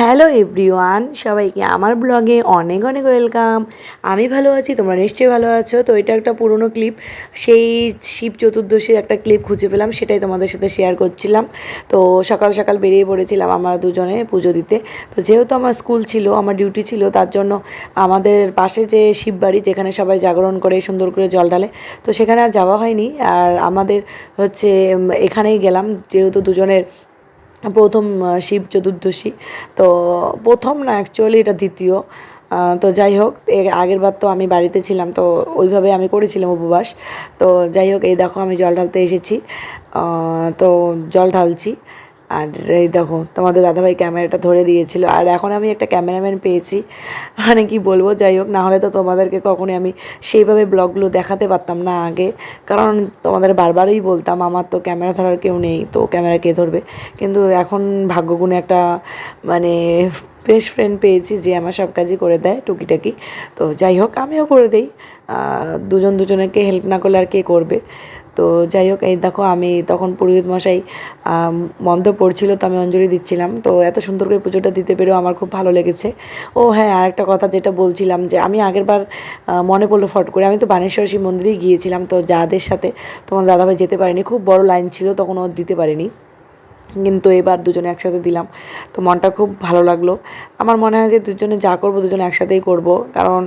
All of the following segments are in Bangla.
হ্যালো এভরিওয়ান, সবাইকে আমার ব্লগে অনেক অনেক ওয়েলকাম। আমি ভালো আছি, তোমরা নিশ্চয়ই ভালো আছো। তো এটা একটা পুরনো ক্লিপ, সেই শিব চতুর্দশীর একটা ক্লিপ খুঁজে পেলাম, সেটাই তোমাদের সাথে শেয়ার করছিলাম। তো সকাল সকাল বেরিয়ে পড়েছিলাম আমরা দুজনে পুজো দিতে। তো যেহেতু আমার স্কুল ছিল, আমার ডিউটি ছিল, তার জন্য আমাদের পাশে যে শিব বাড়ি, যেখানে সবাই জাগরণ করে, সুন্দর করে জল ঢালে, তো সেখানে আর যাওয়া হয়নি। আর আমাদের হচ্ছে এখানেই গেলাম, যেহেতু দুজনের প্রথম শিব চতুর্দশী। তো প্রথম না অ্যাকচুয়ালি এটা দ্বিতীয়। তো যাই হোক, এর আগের বার তো আমি বাড়িতে ছিলাম, তো ওইভাবে আমি করেছিলাম উপবাস। তো যাই হোক, এই দেখো আমি জল ঢালতে এসেছি। তো জল ঢালছি। আর এই দেখো, তোমাদের দাদাভাই ক্যামেরাটা ধরে দিয়েছিল। আর এখন আমি একটা ক্যামেরাম্যান পেয়েছি। মানে কি বলব, যাই হোক, না হলে তো তোমাদেরকে কখনোই আমি সেইভাবে ব্লগগুলো দেখাতে পারতাম না আগে। কারণ তোমাদের বারবারই বলতাম, আমার তো ক্যামেরা ধরার কেউ নেই, তো ক্যামেরা কে ধরবে? কিন্তু এখন ভাগ্যগুণে একটা মানে বেস্ট ফ্রেন্ড পেয়েছি যে আমার সব কাজই করে দেয়, টুকিটাকি। তো যাই হোক, আমিও করে দিই। দুজন দুজনকে হেল্প না করলে আর কে করবে? তো যাই হোক, এই দেখো আমি তখন পুরোহিত মশাই মন্ত্র পড়ছিল, তো আমি অঞ্জলি দিচ্ছিলাম। তো এত সুন্দর করে পুজোটা দিতে পেরেও আমার খুব ভালো লেগেছে। ও হ্যাঁ আর একটা কথা যেটা বলছিলাম যে, আমি আগেরবার মনে পড়ল ফট করে। আমি তো বানেশ্বর শিব মন্দিরেই গিয়েছিলাম, তো যাদের সাথে তোমার দাদাভাই যেতে পারেনি, খুব বড় লাইন ছিল, তখন ও দিতে পারেনি। কিন্তু এবার দুজনে একসাথে দিলাম, তো মনটা খুব ভালো লাগল। আমার মনে হয় যে দুজনে যা করব দুজনে একসাথেই করব। কারণ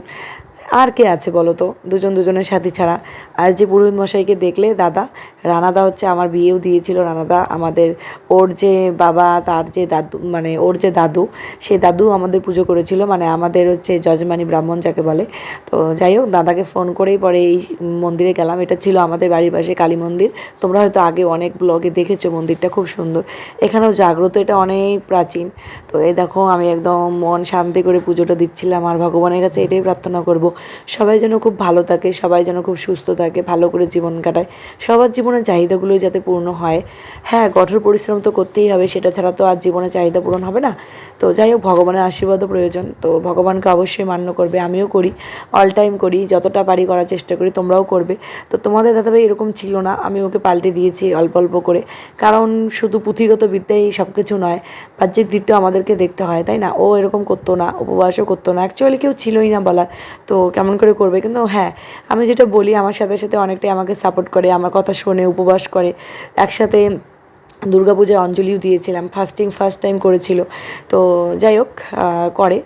আর কে আছে বলো তো? দুজন দুজনের সাথী ছাড়া। আর যে পুরোহিত মশাইকে দেখলে দাদা রানাদা হচ্ছে আমার বিয়েও দিয়েছিল রানাদা। আমাদের ওর যে বাবা, তার যে দাদু মানে ওর যে দাদু, সে দাদু আমাদের পুজো করেছিল। মানে আমাদের হচ্ছে যজমানি ব্রাহ্মণ যাকে বলে। তো যাই হোক, দাদাকে ফোন করেই পরে এই মন্দিরে গেলাম। এটা ছিল আমাদের বাড়ির পাশে কালী মন্দির। তোমরা হয়তো আগে অনেক ব্লগে দেখেছ মন্দিরটা, খুব সুন্দর। এখানেও জাগ্রত, এটা অনেক প্রাচীন। তো এই দেখো, আমি একদম মন শান্তি করে পুজোটা দিচ্ছিলাম। আর ভগবানের কাছে এটাই প্রার্থনা করব। সবাই যেন খুব ভালো থাকে, সবাই যেন খুব সুস্থ থাকে, ভালো করে জীবন কাটায়। সবার জীবনের চাহিদাগুলো যাতে পূর্ণ হয়। হ্যাঁ কঠোর পরিশ্রম তো করতেই হবে, সেটা ছাড়া তো আর জীবনের চাহিদা পূরণ হবে না। তো যাই হোক, ভগবানের আশীর্বাদও প্রয়োজন। তো ভগবানকে অবশ্যই মান্য করবে, আমিও করি অল টাইম করি, যতটা পারি করার চেষ্টা করি, তোমরাও করবে। তো তোমাদের দাদাভাই এরকম ছিল না, আমি ওকে পাল্টে দিয়েছি অল্প অল্প করে। কারণ শুধু পুঁথিগত বিদ্যাই সব কিছু নয়, বাহ্যিক দিকটাও আমাদেরকে দেখতে হয়, তাই না? ও এরকম করতো না, উপবাসও করতো না অ্যাকচুয়ালি কেউ ছিলই না বলার। তো কেমন করে করবে? কিন্তু হ্যাঁ আমি যেটা বলি, আমার সাথে সাথে অনেকটাই আমাকে সাপোর্ট করে, আমার কথা শোনে উপবাস করে। একসাথে দুর্গাপূজায় অঞ্জলিও দিয়েছিলাম। ফাস্টিং ফার্স্ট টাইম করেছিল। তো যাই হোক করে।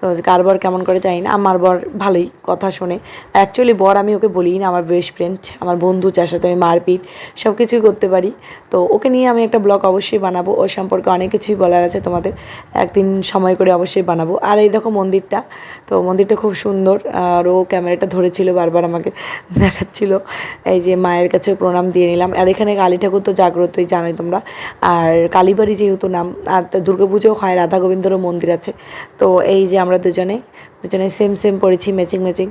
তো কার বর কেমন করে জানি না, আমার বর ভালোই কথা শোনে। অ্যাকচুয়ালি বর আমি ওকে বলি না, আমার বেস্ট ফ্রেন্ড আমার বন্ধু যার সাথে আমি মারপিট সব কিছুই করতে পারি। তো ওকে নিয়ে আমি একটা ব্লগ অবশ্যই বানাবো, ওর সম্পর্কে অনেক কিছুই বলার আছে তোমাদের। একদিন সময় করে অবশ্যই বানাবো। আর এই দেখো মন্দিরটা, তো মন্দিরটা খুব সুন্দর। আর ও ক্যামেরাটা ধরেছিল, বারবার আমাকে দেখাচ্ছিল। এই যে মায়ের কাছে প্রণাম দিয়ে নিলাম। আর এখানে কালী ঠাকুর তো জাগ্রতই জানোই তোমরা। আর কালীবাড়ি যেহেতু নাম, আর দুর্গাপুজোও হয়, রাধা গোবিন্দরও মন্দির আছে। তো এই যে আমরা দুজনে দুজনে সেম সেম পরেছি ম্যাচিং ম্যাচিং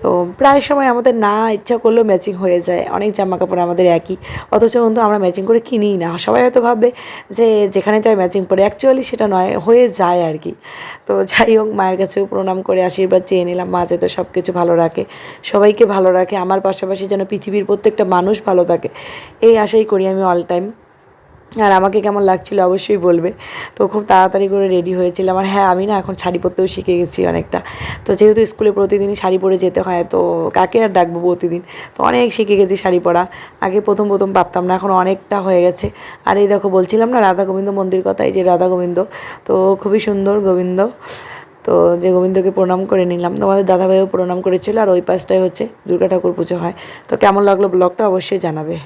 তো প্রায় সময় আমাদের না ইচ্ছা করলেও ম্যাচিং হয়ে যায়। অনেক জামা কাপড় আমাদের একই। অথচ কিন্তু আমরা ম্যাচিং করে কিনিই না। সবাই হয়তো ভাববে যে যেখানে যাই ম্যাচিং পরে অ্যাকচুয়ালি সেটা নয়, হয়ে যায় আর কি। তো যাই হোক, মায়ের কাছেও প্রণাম করে আশীর্বাদ চেয়ে নিলাম। মা যাতে সব কিছু ভালো রাখে, সবাইকে ভালো রাখে। আমার পাশাপাশি যেন পৃথিবীর প্রত্যেকটা মানুষ ভালো থাকে। এই আশাই করি আমি অল টাইম আর আমাকে কেমন লাগছিল অবশ্যই বলবে। তো খুব তাড়াতাড়ি করে রেডি হয়েছিলাম। আর হ্যাঁ আমি না এখন শাড়ি পরতেও শিখে গেছি অনেকটা। তো যেহেতু স্কুলে প্রতিদিনই শাড়ি পরে যেতে হয়, তো কাকে আর ডাকবো প্রতিদিন? তো অনেক শিখে গেছি শাড়ি পরা। আগে প্রথম প্রথম পারতাম না, এখন অনেকটা হয়ে গেছে। আর এই দেখো, বলছিলাম না রাধা গোবিন্দ মন্দির কথা এই যে রাধা গোবিন্দ। তো খুবই সুন্দর গোবিন্দ। তো যে গোবিন্দকে প্রণাম করে নিলাম। তোমাদের দাদাভাইও প্রণাম করেছিল, আর ওই পাশটায় হচ্ছে দুর্গা ঠাকুর পুজো হয়। তো কেমন লাগল ব্লগটা অবশ্যই জানাবে।